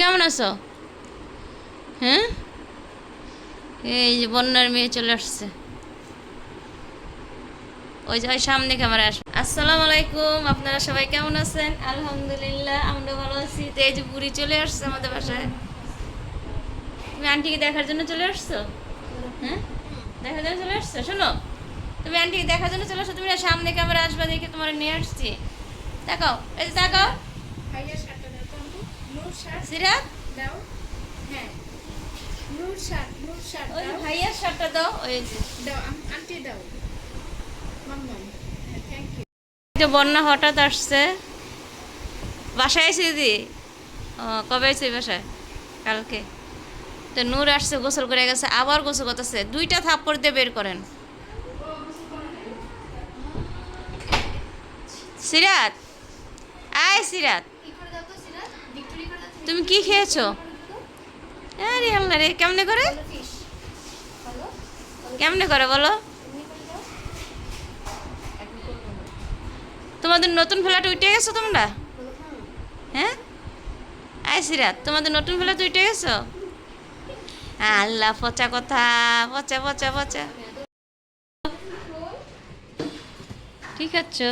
কেমন আছো? হ্যাঁ? এই যে বন্যার মেয়ে চলে আসছে। ওই যে সামনে ক্যামেরা আস আসসালামু আলাইকুম, আপনারা সবাই কেমন আছেন? আলহামদুলিল্লাহ আমরা ভালো আছি। তো এই যে বুড়ি চলে আসছে আমাদের বাসায়। তুমি আন্টিকে দেখার জন্য চলে আসছো? হ্যাঁ? দেখার জন্য চলে আসছো? শোনো, তুমি আন্টিকে দেখার জন্য চলে আসছো, তুমি সামনে ক্যামেরা আসবা দেখে তোমার নিয়ে আসছি। দেখাও এই যে দেখাও সিরাত? দাও। হ্যাঁ। নূর শার্ট নূর শার্ট ওই ভাইয়ার শার্টটা দাও ওই দাও আন্টি দাও। মাম্মাম হ্যাঁ থ্যাংক ইউ তো বন্যা হঠাৎ আসছে। বাসায় আইসি দিদি। কবে আইসি বাসায়? কালকে। তো নূর আসছে গোসল করে গেছে আবার গোসল করতেছে। দুইটা থাপ্পড় দিয়ে বের করেন। সিরাত? আয় সিরাত। তুমি কি খেয়েছো? আল্লাহ রে, কেমনে করে? কেমনে করে বলো? তোমাদের নতুন ফ্ল্যাট উঠে গেছো তোমরা? হ্যাঁ? আয় সিরাত, তোমাদের নতুন ফ্ল্যাট উঠে গেছো? আল্লাহ, পচা কথা, পচা পচা পচা। ঠিক আছে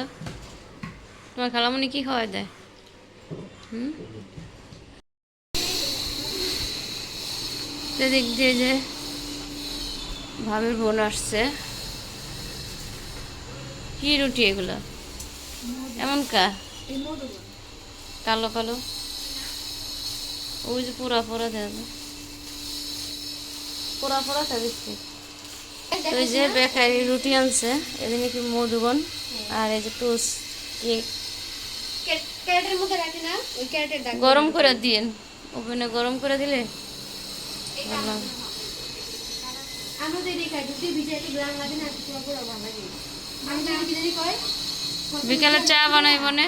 তোমার খালামুনি কি খাওয়া দেয়? হুম? এদিক দিয়ে যে ভাবির বোন আসছে। কি রুটি এগুলো? এমন কা? কালো কালো? ওই যে পোড়া পোড়া দেয় পোড়া পোড়া দিচ্ছি ওই যে বেকারি রুটি আনছে এদিকে কি মধুবন আর এই যে টোস্ট কেক। গরম করে দিন ওভেনে গরম করে দিলে বিকালে চা বানাইব না।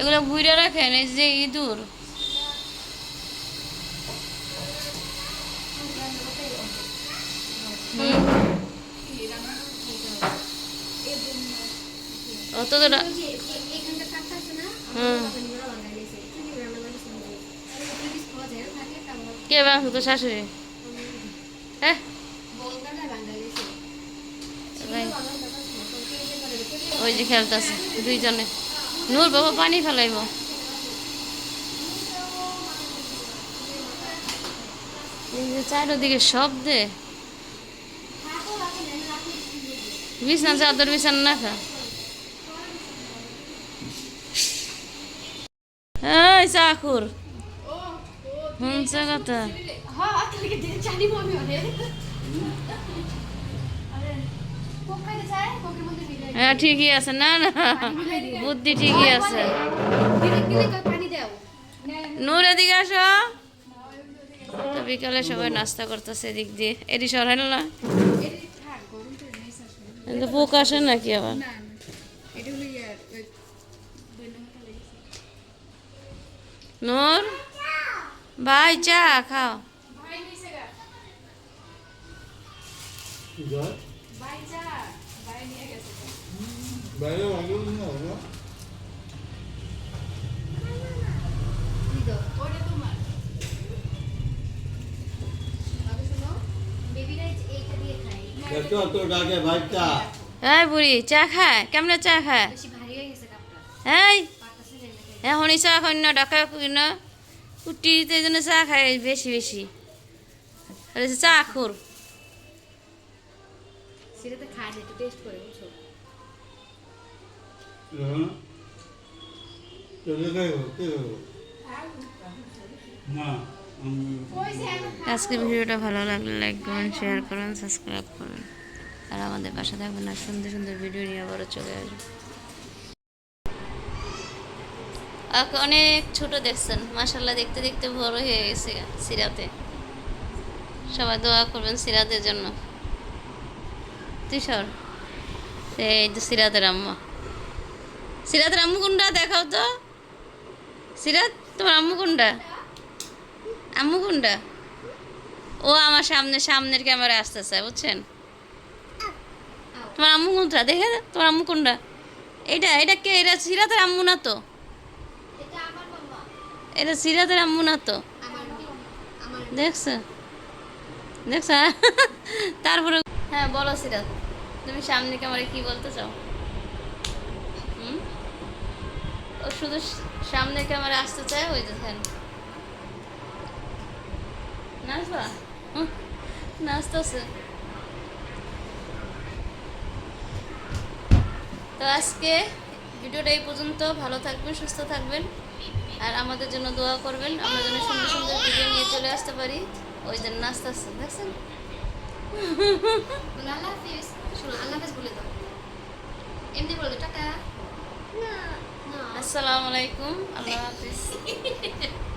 এগুলো ভুইরা রাখেন এই যে ইঁদুর। অত কে বাংশ তো শাশুড়ি? হ্যাঁ? ওই যে খেলতেছে, দুইজনে। নূর বাবা পানি ফেলাইব। চারিদিকে শব্দে। বিছানা, চাদর বিছানা না খা এই চাকুর। শুনছে কথা হ্যাঁ হ্যাঁ ঠিকই আছে না না বুদ্ধি ঠিকই আছে। নূর এদিকে আসো। তো বিকালে সবাই নাস্তা করতেছে এদিক দিয়ে। এদি সরাই না? এর থাক গরম তো নেই আসলে কিন্তু পোক আসে নাকি আবার? এত তো ডাকে ভাইটা এই বুড়ি চা খায় কেমনে চা খায় বেশি ভারী হয়ে গেছে কাপটা এই এখনই চা খাই না ডাকা কই না। কুটিতে জন্য চা খায় বেশি বেশি। চা খুর। সেটাতে না একটু টেস্ট করে বুঝছ? আজকের ভিডিওটা ভালো লাগলে লাইক করুন শেয়ার করুন সাবস্ক্রাইব করুন। আর আমাদের পাশে থাকবেন আর সুন্দর সুন্দর ভিডিও নিয়ে আবারও চলে আসবে। অনেক ছোট দেখছেন। মাসাল্লাহ দেখতে দেখতে বড় হয়ে গেছে সিরাতে। সবাই দোয়া করবেন সিরাতের জন্য। তুষার এই তো সিরাতের আম্মা। সিরাতের আম্মু কোনটা দেখাও তো। সিরাত, তোমার আম্মু কোনটা? আম্মু কোনটা? ও আমার সামনে, সামনের ক্যামেরা আসতেছে, বুঝছেন? তোমার আম্মু কোনটা? দেখে তোমার আম্মু কোনটা? এটা এটা কে? এটা সিরাতের আম্মু না তো? এটা সিরাতের আম্মু না তো? দেখছ? দেখছ? তারপরে হ্যাঁ বলো সিরাত। তুমি সামনে ক্যামেরায় কি বলতে চাও? ও শুধু সামনে ক্যামেরা আসতে চায়? ওই দেখেন নাচবা? হুম, নাচতেছে। তো আজকে ভিডিওটা এই পর্যন্ত। ভালো থাকবেন সুস্থ থাকবেন। আর আমাদের জন্য দোয়া করবেন। আমরা যেন সুন্দর সুন্দর ভিডিও নিয়ে চলে আসতে পারি। ওই জন্য আসতে দেখছেন? আল্লাহ হাফিজ। শোনো আল্লাহ হাফিজ বলে দাও। এমনি বলে না। আসসালামু আলাইকুম আল্লাহ হাফিজ।